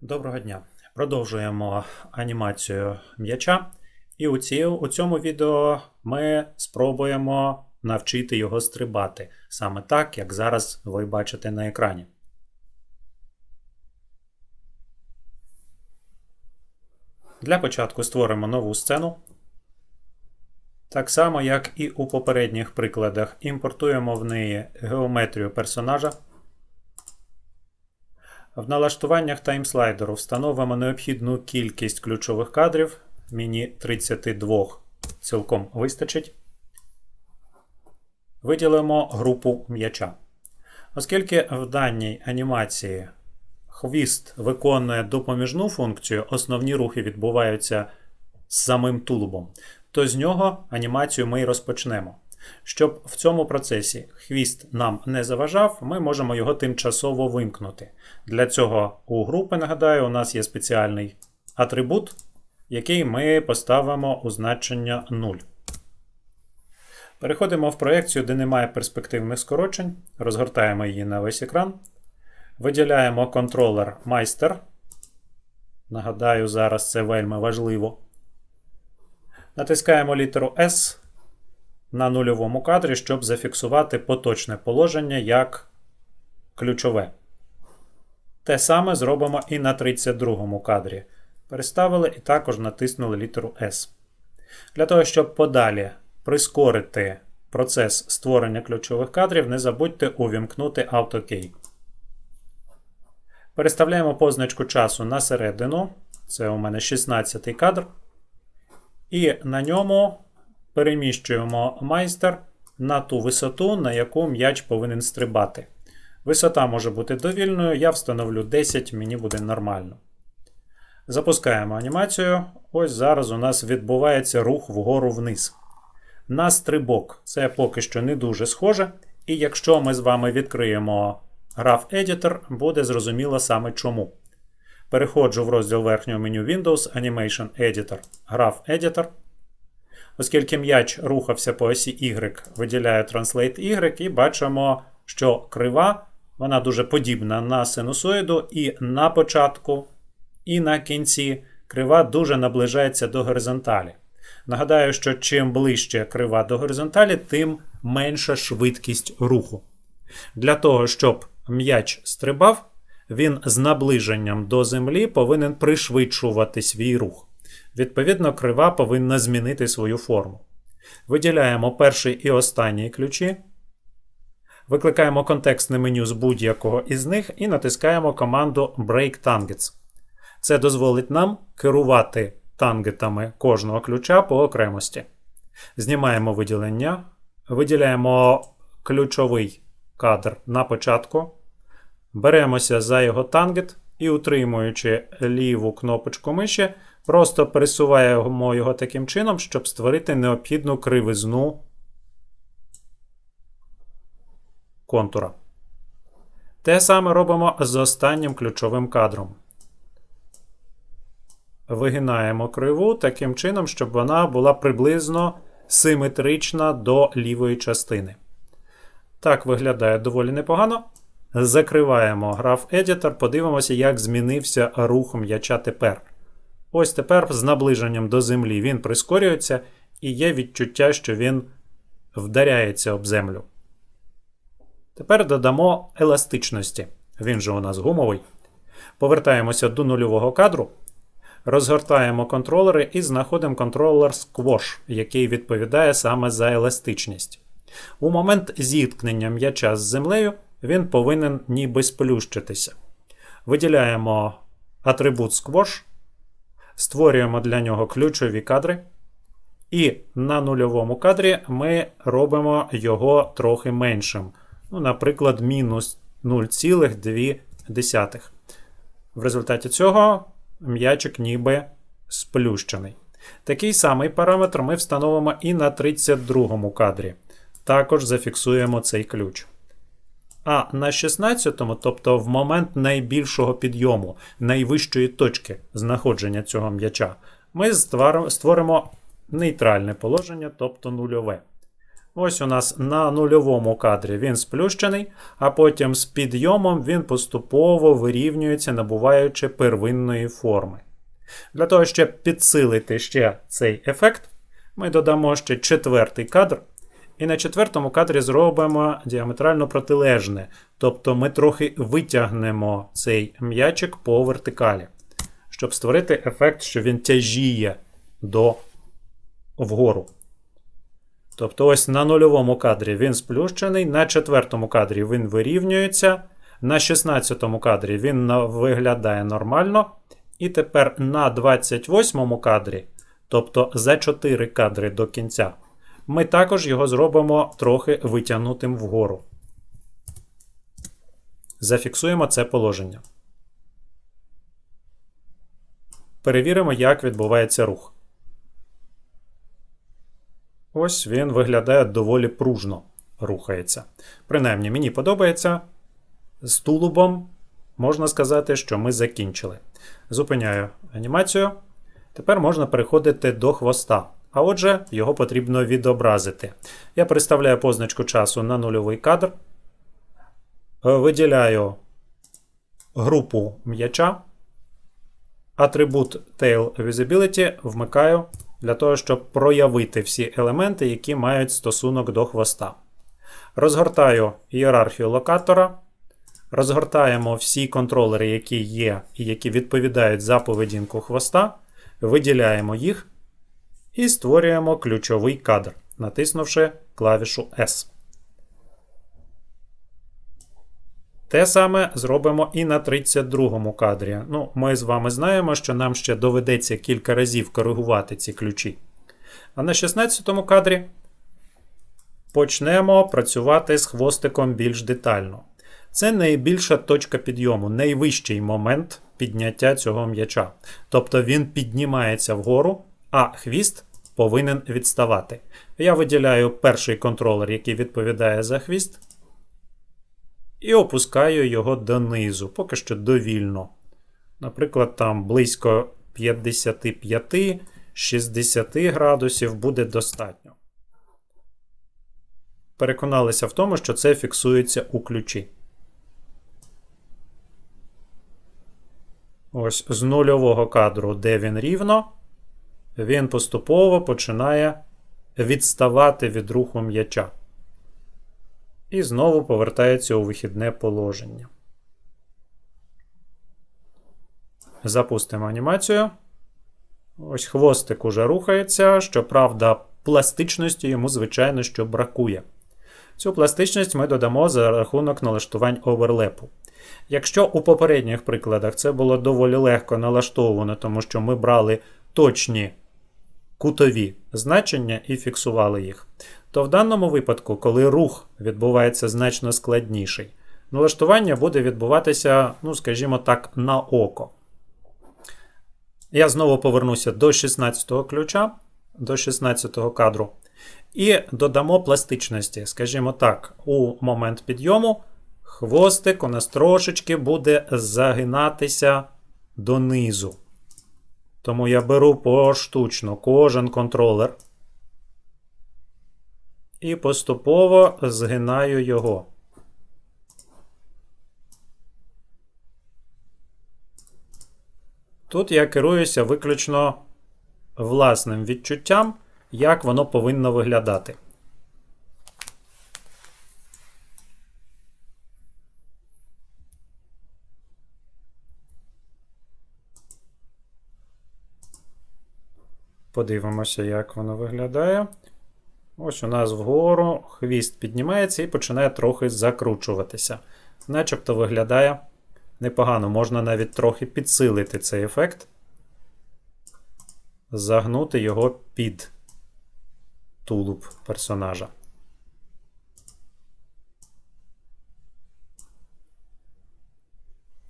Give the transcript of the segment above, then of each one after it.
Доброго дня. Продовжуємо анімацію м'яча. І у, ці, у цьому відео ми спробуємо навчити його стрибати саме так, як зараз ви бачите на екрані. Для початку створимо нову сцену. Так само, як і у попередніх прикладах, імпортуємо в неї геометрію персонажа. В налаштуваннях таймслайдеру встановимо необхідну кількість ключових кадрів. Мені 32 цілком вистачить. Виділимо групу м'яча. Оскільки в даній анімації хвіст виконує допоміжну функцію, основні рухи відбуваються з самим тулубом, то з нього анімацію ми і розпочнемо. Щоб в цьому процесі хвіст нам не заважав, ми можемо його тимчасово вимкнути. Для цього у групи, нагадаю, у нас є спеціальний атрибут, який ми поставимо у значення 0. Переходимо в проекцію, де немає перспективних скорочень, розгортаємо її на весь екран. Виділяємо контролер майстер. Нагадаю, зараз це вельми важливо. Натискаємо літеру S на нульовому кадрі, щоб зафіксувати поточне положення як ключове. Те саме зробимо і на 32 кадрі. Переставили і також натиснули літеру S. Для того, щоб подалі прискорити процес створення ключових кадрів, не забудьте увімкнути AutoKey. Переставляємо позначку часу на середину. Це у мене 16 кадр. І на ньому переміщуємо майстер на ту висоту, на яку м'яч повинен стрибати. Висота може бути довільною, я встановлю 10, мені буде нормально. Запускаємо анімацію. Ось зараз у нас відбувається рух вгору вниз. На стрибок це поки що не дуже схоже. І якщо ми з вами відкриємо Graph Editor, буде зрозуміло саме чому. Переходжу в розділ верхнього меню Windows Animation Editor, Graph Editor. Оскільки м'яч рухався по осі Y, виділяю Translate Y і бачимо, що крива вона дуже подібна на синусоїду, і на початку, і на кінці крива дуже наближається до горизонталі. Нагадаю, що чим ближче крива до горизонталі, тим менша швидкість руху. Для того, щоб м'яч стрибав, він з наближенням до землі повинен пришвидшувати свій рух. Відповідно, крива повинна змінити свою форму. Виділяємо перший і останній ключі. Викликаємо контекстне меню з будь-якого із них і натискаємо команду Break Targets. Це дозволить нам керувати тангетами кожного ключа по окремості. Знімаємо виділення, виділяємо ключовий кадр на початку. Беремося за його тангет і, утримуючи ліву кнопочку миші, просто пересуваємо його таким чином, щоб створити необхідну кривизну контура. Те саме робимо з останнім ключовим кадром. Вигинаємо криву таким чином, щоб вона була приблизно симетрична до лівої частини. Так виглядає доволі непогано. Закриваємо граф Editor, подивимося, як змінився рух м'яча тепер. Ось тепер з наближенням до землі він прискорюється, і є відчуття, що він вдаряється об землю. Тепер додамо еластичності. Він же у нас гумовий. Повертаємося до нульового кадру. Розгортаємо контролери і знаходимо контролер Squash, який відповідає саме за еластичність. У момент зіткнення м'яча з землею він повинен ніби сплющитися. Виділяємо атрибут Squash, створюємо для нього ключові кадри. І на нульовому кадрі ми робимо його трохи меншим. Ну, Наприклад, мінус 0,2. В результаті цього м'ячик ніби сплющений. Такий самий параметр ми встановимо і на 32 кадрі. Також зафіксуємо цей ключ. А на 16-му, тобто в момент найбільшого підйому, найвищої точки знаходження цього м'яча, ми створимо нейтральне положення, тобто нульове. Ось у нас на нульовому кадрі він сплющений, а потім з підйомом він поступово вирівнюється, набуваючи первинної форми. Для того, щоб підсилити ще цей ефект, ми додамо ще четвертий кадр. І на четвертому кадрі зробимо діаметрально протилежне. Тобто ми трохи витягнемо цей м'ячик по вертикалі, щоб створити ефект, що він тяжіє до вгору. Тобто, ось на нульовому кадрі він сплющений, на четвертому кадрі він вирівнюється, на 16 кадрі він виглядає нормально. І тепер на 28 кадрі, тобто за 4 кадри до кінця, ми також його зробимо трохи витягнутим вгору. Зафіксуємо це положення. Перевіримо, як відбувається рух. Ось він виглядає доволі пружно рухається. Принаймні, мені подобається. З тулубом можна сказати, що ми закінчили. Зупиняю анімацію. Тепер можна переходити до хвоста. А отже, його потрібно відобразити. Я переставляю позначку часу на нульовий кадр. Е, Виділяю групу м'яча. Атрибут Tail Visibility вмикаю для того, щоб проявити всі елементи, які мають стосунок до хвоста. Розгортаю ієрархію локатора. Розгортаємо всі контролери, які є і які відповідають за поведінку хвоста. Виділяємо їх і створюємо ключовий кадр, натиснувши клавішу S. Те саме зробимо і на 32-му кадрі. Ну, Ми з вами знаємо, що нам ще доведеться кілька разів коригувати ці ключі. А на 16-му кадрі почнемо працювати з хвостиком більш детально. Це найбільша точка підйому, найвищий момент підняття цього м'яча. Тобто він піднімається вгору, а хвіст повинен відставати. Я виділяю перший контролер, який відповідає за хвіст, і опускаю його донизу, поки що довільно. Наприклад, там близько 55-60 градусів буде достатньо. Переконалися в тому, що це фіксується у ключі. Ось з нульового кадру, де він рівно, він поступово починає відставати від руху м'яча. І знову повертається у вихідне положення. Запустимо анімацію. Ось хвостик уже рухається. Щоправда, пластичності йому, звичайно, що бракує. Цю пластичність ми додамо за рахунок налаштувань оверлепу. Якщо у попередніх прикладах це було доволі легко налаштовано, тому що ми брали точні кутові значення і фіксували їх, то в даному випадку, коли рух відбувається значно складніший, налаштування буде відбуватися, ну, скажімо так, на око. Я знову повернуся до 16-го ключа, до 16-го кадру. І додамо пластичності. Скажімо так, у момент підйому хвостик у нас трошечки буде загинатися донизу. Тому я беру поштучно кожен контролер і поступово згинаю його. Тут я керуюся виключно власним відчуттям, як воно повинно виглядати. Подивимося, як воно виглядає. Ось у нас вгору хвіст піднімається і починає трохи закручуватися. Начебто виглядає непогано. Можна навіть трохи підсилити цей ефект, загнути його під тулуб персонажа.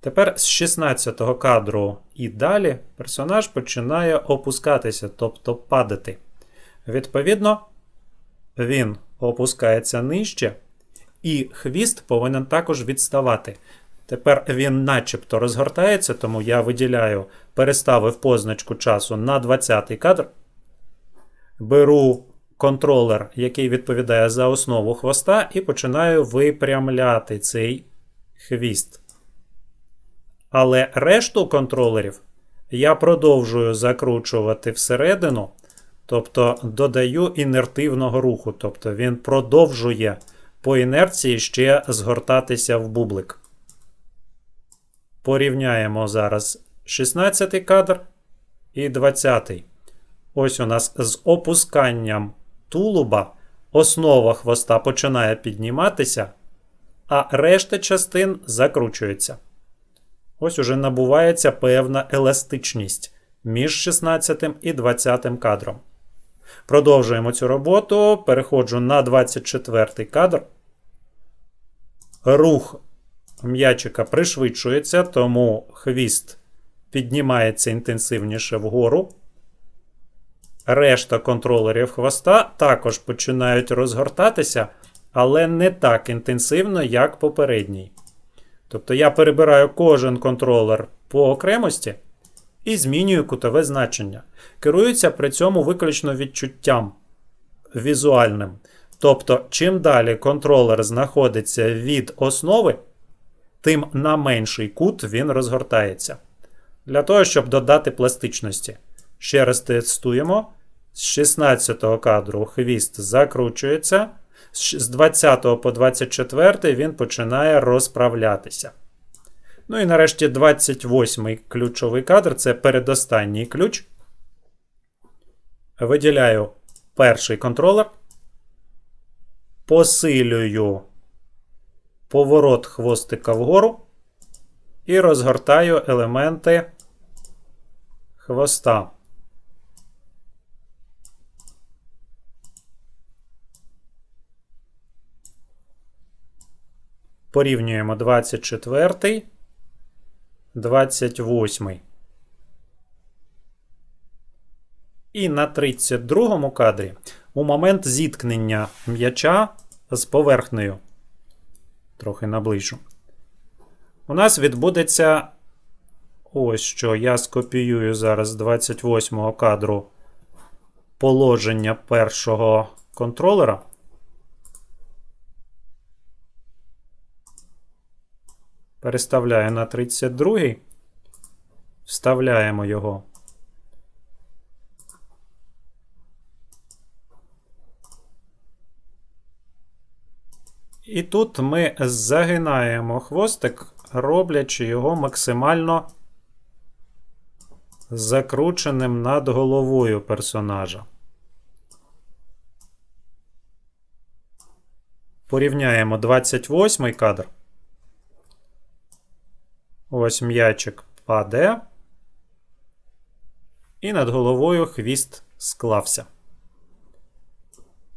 Тепер з 16 го кадру і далі персонаж починає опускатися, тобто падати. Відповідно, він опускається нижче, і хвіст повинен також відставати. Тепер він начебто розгортається, тому я виділяю, переставив позначку часу на 20-й кадр. Беру контролер, який відповідає за основу хвоста, і починаю випрямляти цей хвіст. Але решту контролерів я продовжую закручувати всередину, тобто додаю інертивного руху. Тобто він продовжує по інерції ще згортатися в бублик. Порівняємо зараз 16 кадр і 20. Ось у нас з опусканням тулуба основа хвоста починає підніматися, а решта частин закручується. Ось уже набувається певна еластичність між 16 і 20 кадром. Продовжуємо цю роботу. Переходжу на 24 кадр. Рух м'ячика пришвидшується, тому хвіст піднімається інтенсивніше вгору. Решта контролерів хвоста також починають розгортатися, але не так інтенсивно, як попередній. Тобто я перебираю кожен контролер по окремості і змінюю кутове значення. Керуються при цьому виключно відчуттям візуальним. Тобто, чим далі контролер знаходиться від основи, тим на менший кут він розгортається. Для того, щоб додати пластичності. Ще раз тестуємо. З 16 кадру хвіст закручується. З 20 по 24 він починає розправлятися. Ну і нарешті 28 ключовий кадр це передостанній ключ. Виділяю перший контролер. Посилюю поворот хвостика вгору. І розгортаю елементи хвоста. Порівнюємо 24, 28. І на 32 кадрі у момент зіткнення м'яча з поверхнею. Трохи наближу. У нас відбудеться ось що. Я скопіюю зараз з 28 кадру положення першого контролера. Переставляю на 32, вставляємо його. І тут ми загинаємо хвостик, роблячи його максимально закрученим над головою персонажа. Порівняємо 28 кадр. Ось м'ячик паде. І над головою хвіст склався.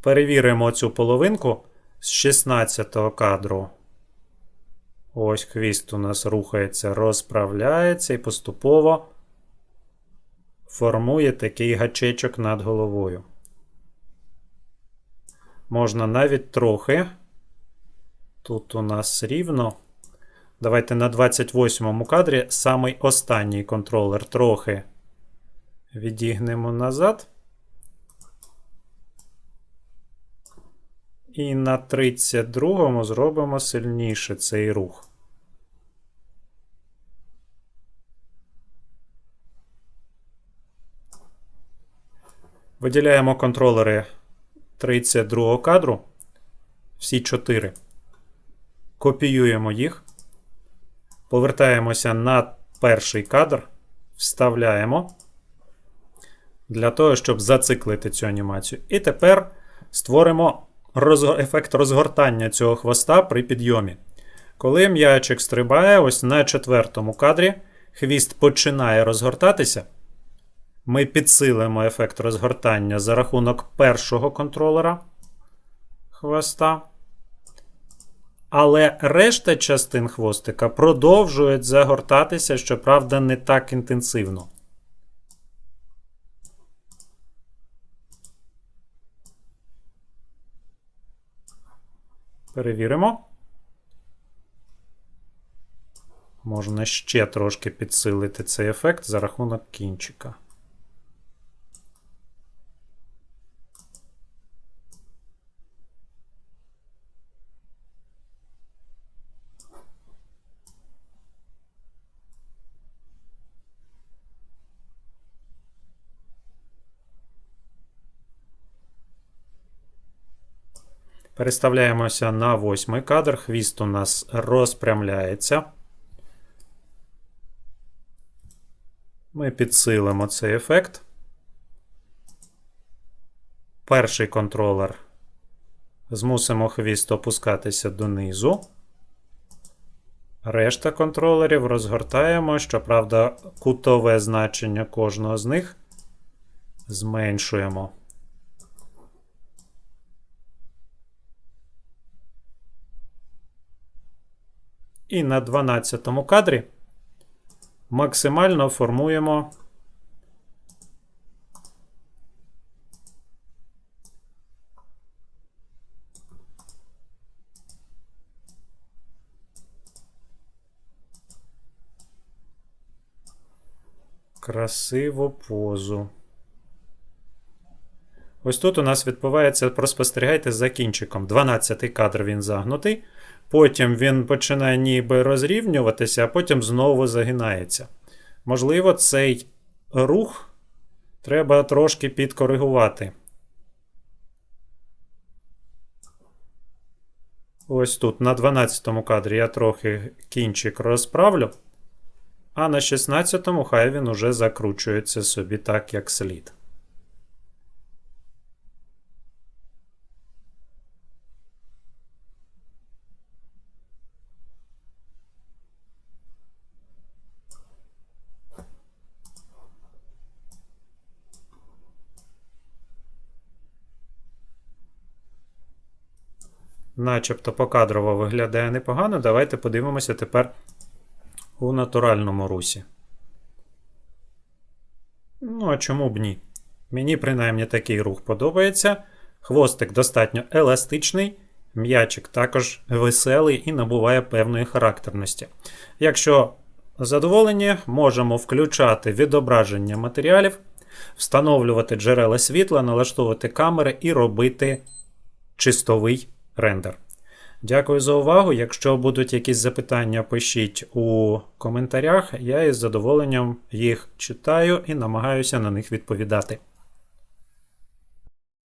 Перевіримо цю половинку з 16 кадру. Ось хвіст у нас рухається, розправляється і поступово формує такий гачечок над головою. Можна навіть трохи. Тут у нас рівно. Давайте на 28 кадрі самий останній контролер трохи відігнемо назад. І на 32 зробимо сильніше цей рух. Виділяємо контролери 32 кадру. Всі 4. Копіюємо їх. Повертаємося на перший кадр. Вставляємо. Для того, щоб зациклити цю анімацію. І тепер створимо ефект розгортання цього хвоста при підйомі. Коли м'ячик стрибає, ось на четвертому кадрі хвіст починає розгортатися. Ми підсилимо ефект розгортання за рахунок першого контролера хвоста. Але решта частин хвостика продовжують загортатися, щоправда, не так інтенсивно. Перевіримо. Можна ще трошки підсилити цей ефект за рахунок кінчика. Переставляємося на восьмий кадр. Хвіст у нас розпрямляється. Ми підсилимо цей ефект. Перший контролер змусимо хвіст опускатися донизу. Решта контролерів розгортаємо, щоправда, кутове значення кожного з них зменшуємо. І на 12 кадрі максимально формуємо красиву позу. Ось тут у нас відбувається, проспостерігайте за кінчиком. 12-й кадр він загнутий. Потім він починає ніби розрівнюватися, а потім знову загинається. Можливо, цей рух треба трошки підкоригувати. Ось тут на 12 кадрі я трохи кінчик розправлю. А на 16-му хай він уже закручується собі так, як слід. Начебто покадрово виглядає непогано. Давайте подивимося тепер у натуральному русі. Ну, а чому б ні? Мені принаймні такий рух подобається. Хвостик достатньо еластичний, м'ячик також веселий і набуває певної характерності. Якщо задоволені, можемо включати відображення матеріалів, встановлювати джерела світла, налаштовувати камери і робити чистовий рендер. Дякую за увагу. Якщо будуть якісь запитання, пишіть у коментарях. Я із задоволенням їх читаю і намагаюся на них відповідати.